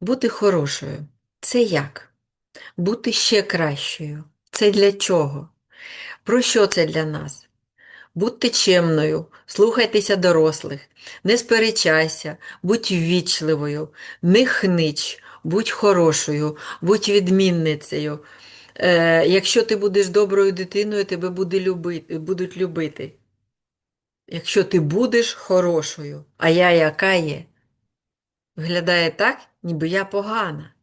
Бути хорошою це як? Бути ще кращою. Це для чого? Про що це для нас? Будьте чемною, слухайтеся дорослих, не сперечайся, будь ввічливою, не хнич, будь хорошою, будь відмінницею. Е, якщо ти будеш доброю дитиною, тебе буде любити, будуть любити. Якщо ти будеш хорошою, а я яка є, виглядає так, ніби я погана.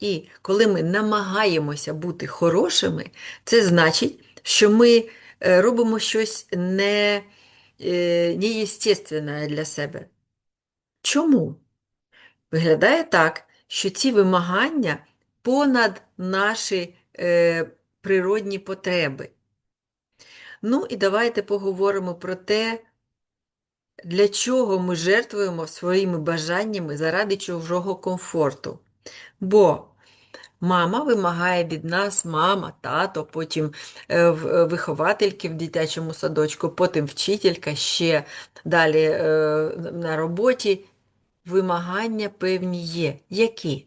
І коли ми намагаємося бути хорошими, це значить, що ми е, робимо щось не, е, неєстественне для себе. Чому? Виглядає так, що ці вимагання понад наші е, природні потреби. Ну і давайте поговоримо про те, для чого ми жертвуємо своїми бажаннями заради чужого комфорту. Бо Мама вимагає від нас, мама, тато, потім е, е, виховательки в дитячому садочку, потім вчителька, ще далі е, на роботі. Вимагання певні є. Які?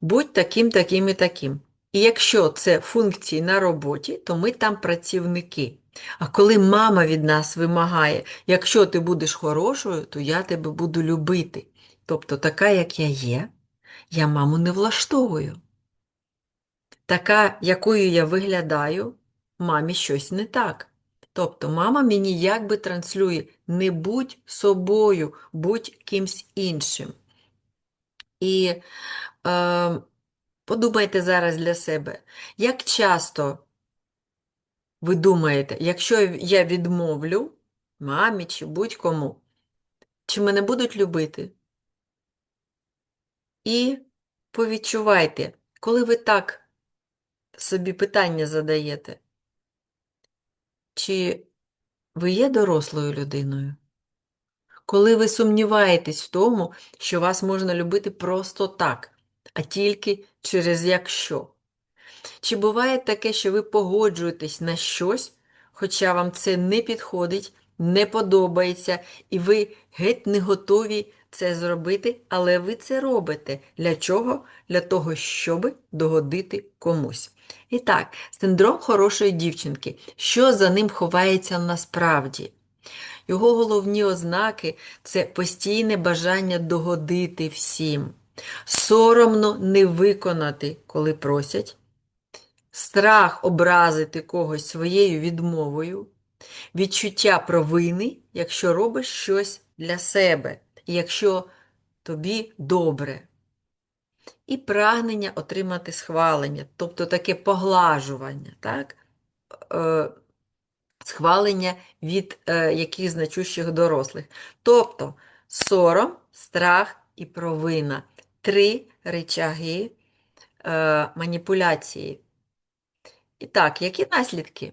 Будь таким, таким і таким. І якщо це функції на роботі, то ми там працівники. А коли мама від нас вимагає, якщо ти будеш хорошою, то я тебе буду любити. Тобто така, як я є, я маму не влаштовую. Така, якою я виглядаю, мамі щось не так. Тобто мама мені якби транслює не будь собою, будь кимсь іншим. І е, подумайте зараз для себе, як часто ви думаєте, якщо я відмовлю мамі чи будь-кому, чи мене будуть любити? І повідчувайте, коли ви так собі питання задаєте, чи ви є дорослою людиною? Коли ви сумніваєтесь в тому, що вас можна любити просто так, а тільки через якщо. Чи буває таке, що ви погоджуєтесь на щось, хоча вам це не підходить, не подобається, і ви геть не готові це зробити, але ви це робите. Для чого? Для того, щоб догодити комусь. І так, синдром хорошої дівчинки. Що за ним ховається насправді? Його головні ознаки це постійне бажання догодити всім, соромно не виконати, коли просять, страх образити когось своєю відмовою, відчуття провини, якщо робиш щось для себе, і якщо тобі добре. І прагнення отримати схвалення, тобто таке поглажування, так? Е, схвалення від е, яких значущих дорослих. Тобто сором, страх і провина три речаги е, маніпуляції. І так, які наслідки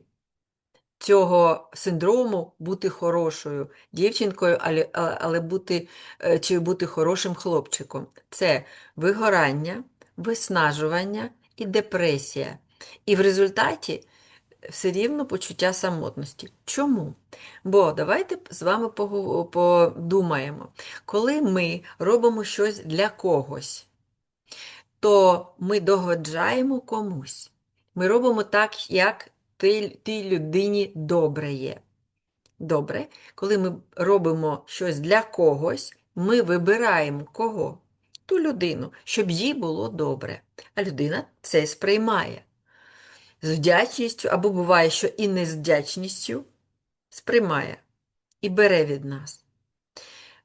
цього синдрому бути хорошою дівчинкою, але, але бути, е, чи бути хорошим хлопчиком? Це вигорання, виснажування і депресія. І в результаті все рівно почуття самотності. Чому? Бо давайте з вами подумаємо, коли ми робимо щось для когось, то ми догоджаємо комусь. Ми робимо так, як тій, людині добре є. Добре, коли ми робимо щось для когось, ми вибираємо кого? Ту людину, щоб їй було добре. А людина це сприймає з вдячністю, або буває, що і не з вдячністю сприймає і бере від нас.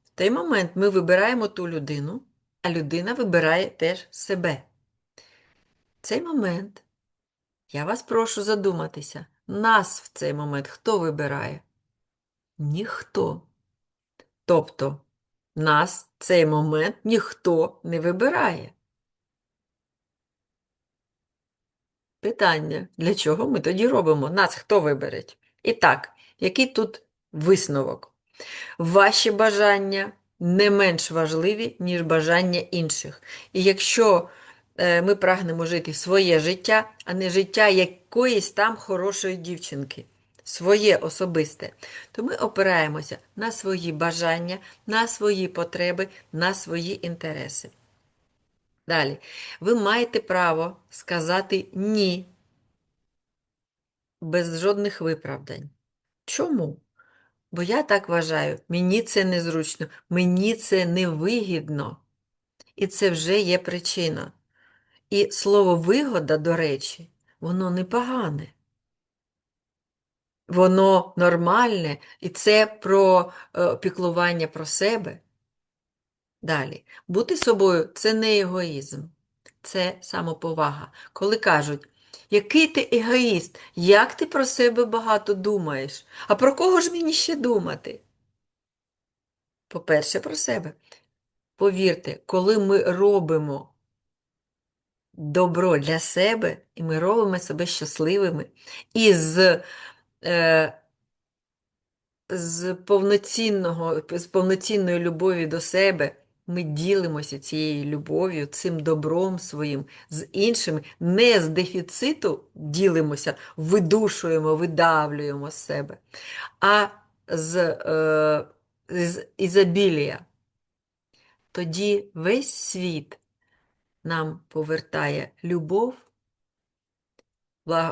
В той момент ми вибираємо ту людину, а людина вибирає теж себе. В цей момент я вас прошу задуматися, нас в цей момент хто вибирає? Ніхто. Тобто нас в цей момент ніхто не вибирає. Питання, для чого ми тоді робимо? Нас хто вибере? І так, який тут висновок? Ваші бажання не менш важливі, ніж бажання інших. І якщо е, ми прагнемо жити своє життя, а не життя якоїсь там хорошої дівчинки, своє особисте, то ми опираємося на свої бажання, на свої потреби, на свої інтереси. Далі. Ви маєте право сказати ні без жодних виправдань. Чому? Бо я так вважаю, мені це незручно, мені це невигідно. І це вже є причина. І слово вигода, до речі, воно непогане. Воно нормальне, і це про е, піклування про себе. Далі. Бути собою це не егоїзм, це самоповага. Коли кажуть, який ти егоїст, як ти про себе багато думаєш? А про кого ж мені ще думати? По-перше, про себе. Повірте, коли ми робимо добро для себе, і ми робимо себе щасливими, і з, е, з, повноцінного, з повноцінної любові до себе ми ділимося цією любов'ю, цим добром своїм з іншими, не з дефіциту ділимося, видушуємо, видавлюємо з себе, а з, е, з ізобілія. Тоді весь світ нам повертає любов,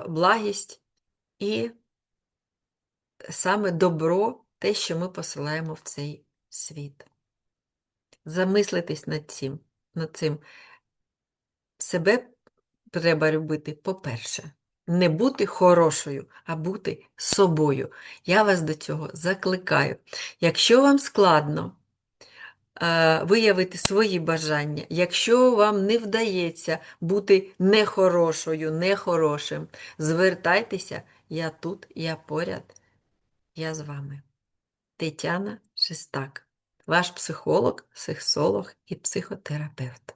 благість і саме добро, те, що ми посилаємо в цей світ. Замислитись над цим, над цим. Себе треба любити, по-перше, не бути хорошою, а бути собою. Я вас до цього закликаю. Якщо вам складно, е, виявити свої бажання. Якщо вам не вдається бути нехорошою, нехорошим, звертайтеся, я тут, я поряд, я з вами. Тетяна Шестак, ваш психолог, сексолог і психотерапевт.